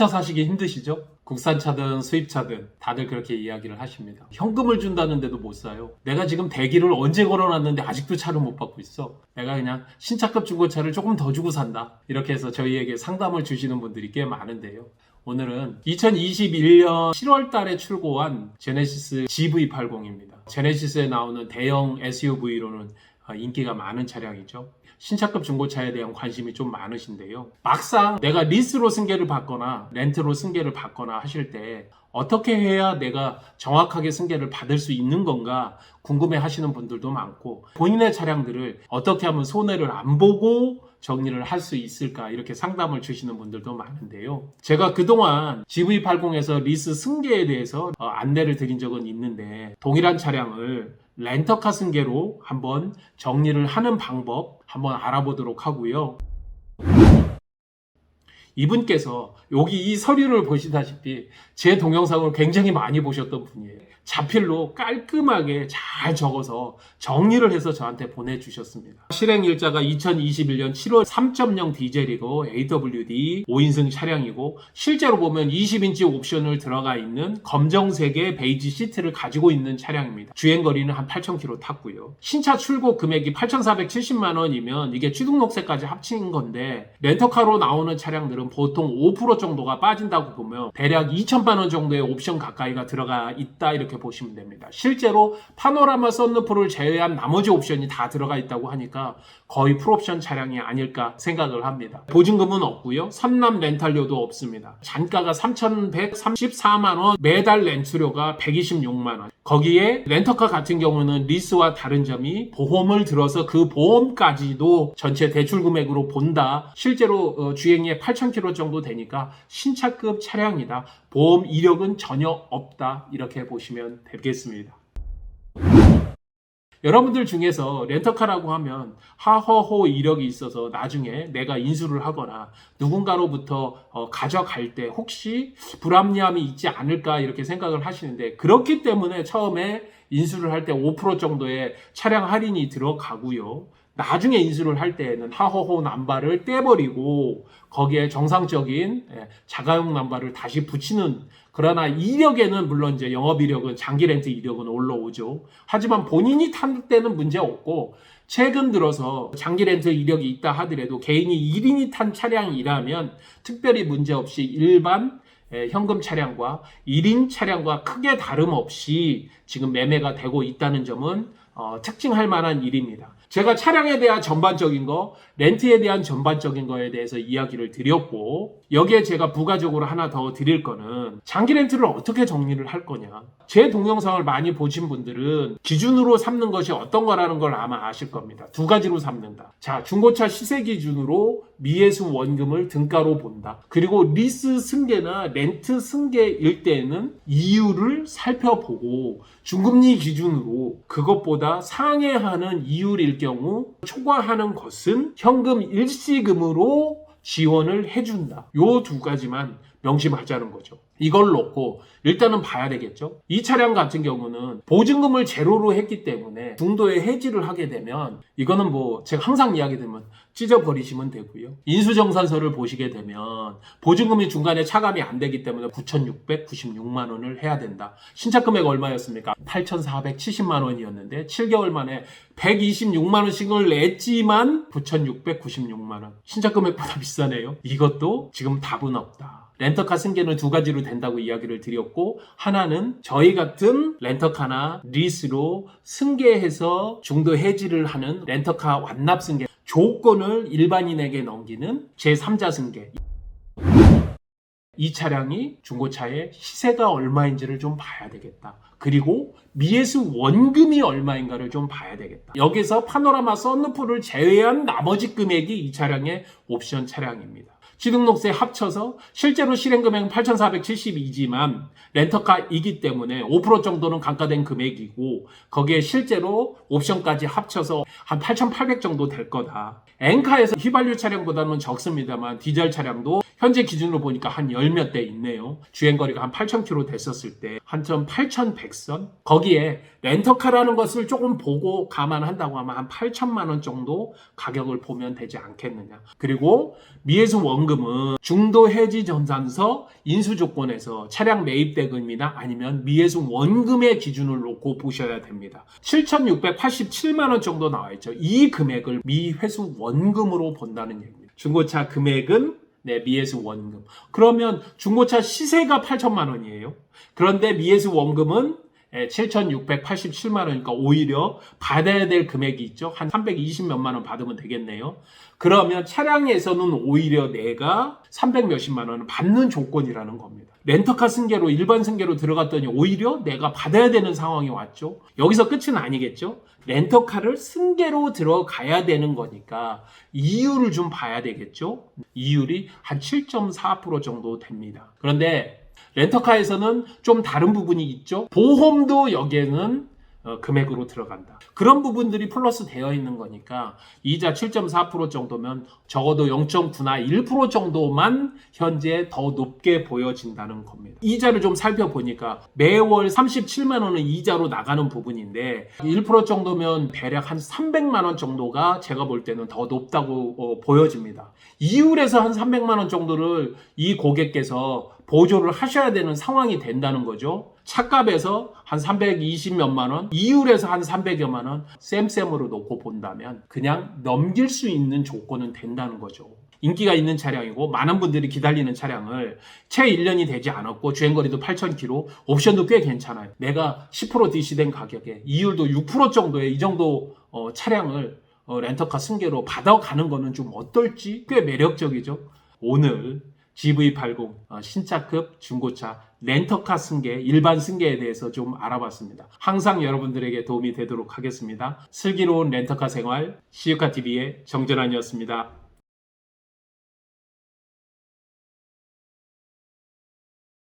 신차 사시기 힘드시죠? 국산차든 수입차든 다들 그렇게 이야기를 하십니다. 현금을 준다는데도 못 사요. 내가 지금 대기를 언제 걸어놨는데 아직도 차를 못 받고 있어. 내가 그냥 신차급 중고차를 조금 더 주고 산다. 이렇게 해서 저희에게 상담을 주시는 분들이 꽤 많은데요. 오늘은 2021년 7월 달에 출고한 제네시스 GV80입니다. 제네시스에 나오는 대형 SUV로는 아, 인기가 많은 차량이죠. 신차급 중고차에 대한 관심이 좀 많으신데요. 막상 내가 리스로 승계를 받거나 렌트로 승계를 받거나 하실 때 어떻게 해야 내가 정확하게 승계를 받을 수 있는 건가 궁금해 하시는 분들도 많고 본인의 차량들을 어떻게 하면 손해를 안 보고 정리를 할 수 있을까 이렇게 상담을 주시는 분들도 많은데요. 제가 그동안 GV80에서 리스 승계에 대해서 어, 안내를 드린 적은 있는데 동일한 차량을 렌터카 승계로 한번 정리를 하는 방법 한번 알아보도록 하고요. 이분께서 여기 이 서류를 보시다시피 제 동영상을 굉장히 많이 보셨던 분이에요. 자필로 깔끔하게 잘 적어서 정리를 해서 저한테 보내주셨습니다. 실행 일자가 2021년 7월 3.0 디젤이고 AWD 5인승 차량이고 실제로 보면 20인치 옵션을 들어가 있는 검정색의 베이지 시트를 가지고 있는 차량입니다. 주행거리는 한 8,000km 탔고요. 신차 출고 금액이 8,470만 원이면 이게 취등록세까지 합친 건데 렌터카로 나오는 차량들은 보통 5% 정도가 빠진다고 보면 대략 2천만 원 정도의 옵션 가까이가 들어가 있다 이렇게 보시면 됩니다. 실제로 파노라마 썬루프를 제외한 나머지 옵션이 다 들어가 있다고 하니까 거의 풀옵션 차량이 아닐까 생각을 합니다. 보증금은 없고요. 선남 렌탈료도 없습니다. 잔가가 3,134만 원, 매달 렌트료가 126만 원. 거기에 렌터카 같은 경우는 리스와 다른 점이 보험을 들어서 그 보험까지도 전체 대출 금액으로 본다. 실제로 어, 주행이 8,000km 정도 되니까 신차급 차량이다. 보험 이력은 전혀 없다. 이렇게 보시면 되겠습니다. 여러분들 중에서 렌터카라고 하면 하허호 이력이 있어서 나중에 내가 인수를 하거나 누군가로부터 어, 가져갈 때 혹시 불합리함이 있지 않을까 이렇게 생각을 하시는데 그렇기 때문에 처음에 인수를 할 때 5% 정도의 차량 할인이 들어가고요. 나중에 인수를 할 때에는 하허호 남발을 떼버리고 거기에 정상적인 예, 자가용 남발을 다시 붙이는 그러나 이력에는 물론 이제 영업 이력은 장기 렌트 이력은 올라오죠. 하지만 본인이 탈 때는 문제 없고 최근 들어서 장기 렌트 이력이 있다 하더라도 개인이 1인이 탄 차량이라면 특별히 문제 없이 일반 예, 현금 차량과 1인 차량과 크게 다름없이 지금 매매가 되고 있다는 점은 어, 특징할 만한 일입니다. 제가 차량에 대한 전반적인 거, 렌트에 대한 전반적인 거에 대해서 이야기를 드렸고, 여기에 제가 부가적으로 하나 더 드릴 거는 장기 렌트를 어떻게 정리를 할 거냐. 제 동영상을 많이 보신 분들은 기준으로 삼는 것이 어떤 거라는 걸 아마 아실 겁니다. 두 가지로 삼는다. 자, 중고차 시세 기준으로 미해수 원금을 등가로 본다. 그리고 리스 승계나 렌트 승계일 때는 이유를 살펴보고 중금리 기준으로 그것보다 상회하는 이율일 경우 초과하는 것은 현금 일시금으로 지원을 해준다. 요 두 가지만 명심하자는 거죠. 이걸 놓고 일단은 봐야 되겠죠. 이 차량 같은 경우는 보증금을 제로로 했기 때문에 중도에 해지를 하게 되면 이거는 뭐 제가 항상 이야기 드리면 찢어 버리시면 되고요. 인수정산서를 보시게 되면 보증금이 중간에 차감이 안 되기 때문에 9,696만 원을 해야 된다. 신차 금액 얼마였습니까? 8,470만 원이었는데 7개월 만에 126만 원씩을 냈지만 9,696만 원. 신차 금액보다 비싸네요. 이것도 지금 답은 없다. 렌터카 승계는 두 가지로 된다고 이야기를 드렸고 하나는 저희 같은 렌터카나 리스로 승계해서 중도 해지를 하는 렌터카 완납 승계 조건을 일반인에게 넘기는 제3자 승계 이 차량이 중고차의 시세가 얼마인지를 좀 봐야 되겠다. 그리고 미에스 원금이 얼마인가를 좀 봐야 되겠다. 여기서 파노라마 썬루프를 제외한 나머지 금액이 이 차량의 옵션 차량입니다. 취등록세 합쳐서 실제로 실행 금액은 8,472지만 렌터카이기 때문에 5% 정도는 감가된 금액이고 거기에 실제로 옵션까지 합쳐서 한 8,800 정도 될 거다. 엔카에서 휘발유 차량보다는 적습니다만 디젤 차량도 현재 기준으로 보니까 한 열 몇 대 있네요. 주행거리가 한 8,000km 됐었을 때 한점 8,100선 거기에 렌터카라는 것을 조금 보고 감안한다고 하면 한 8천만 원 정도 가격을 보면 되지 않겠느냐. 그리고 미에서 원금 원금은 중도 해지 전산서 인수 조건에서 차량 매입 대금이나 아니면 미해수 원금의 기준을 놓고 보셔야 됩니다. 7,687만 원 정도 나와 있죠. 이 금액을 미회수 원금으로 본다는 얘기입니다. 중고차 금액은 네, 미해수 원금. 그러면 중고차 시세가 8천만 원이에요. 그런데 미해수 원금은 7,687만 원이니까 오히려 받아야 될 금액이 있죠. 한 320 몇만 원 받으면 되겠네요. 그러면 차량에서는 오히려 내가 300 몇십만 원을 받는 조건이라는 겁니다. 렌터카 승계로 일반 승계로 들어갔더니 오히려 내가 받아야 되는 상황이 왔죠. 여기서 끝은 아니겠죠. 렌터카를 승계로 들어가야 되는 거니까 이율을 좀 봐야 되겠죠. 이율이 한 7.4% 정도 됩니다. 그런데 렌터카에서는 좀 다른 부분이 있죠. 보험도 여기에는 어, 금액으로 들어간다. 그런 부분들이 플러스 되어 있는 거니까 이자 7.4% 정도면 적어도 0.9나 1% 정도만 현재 더 높게 보여진다는 겁니다. 이자를 좀 살펴보니까 매월 37만 원은 이자로 나가는 부분인데 1% 정도면 대략 한 300만 원 정도가 제가 볼 때는 더 높다고 어, 보여집니다. 이율에서 한 300만 원 정도를 이 고객께서 보조를 하셔야 되는 상황이 된다는 거죠. 차값에서 한 320 몇만 원, 이율에서 한 300여만 원, 쌤쌤으로 놓고 본다면 그냥 넘길 수 있는 조건은 된다는 거죠. 인기가 있는 차량이고 많은 분들이 기다리는 차량을 채 1년이 되지 않았고 주행거리도 8,000km, 옵션도 꽤 괜찮아요. 내가 10% DC된 가격에 이율도 6% 정도의 이 정도 어, 차량을 어, 렌터카 승계로 받아가는 거는 좀 어떨지 꽤 매력적이죠. 오늘 GV80 어, 신차급 중고차 렌터카 승계, 일반 승계에 대해서 좀 알아봤습니다. 항상 여러분들에게 도움이 되도록 하겠습니다. 슬기로운 렌터카 생활 시유카TV의 정전환이었습니다.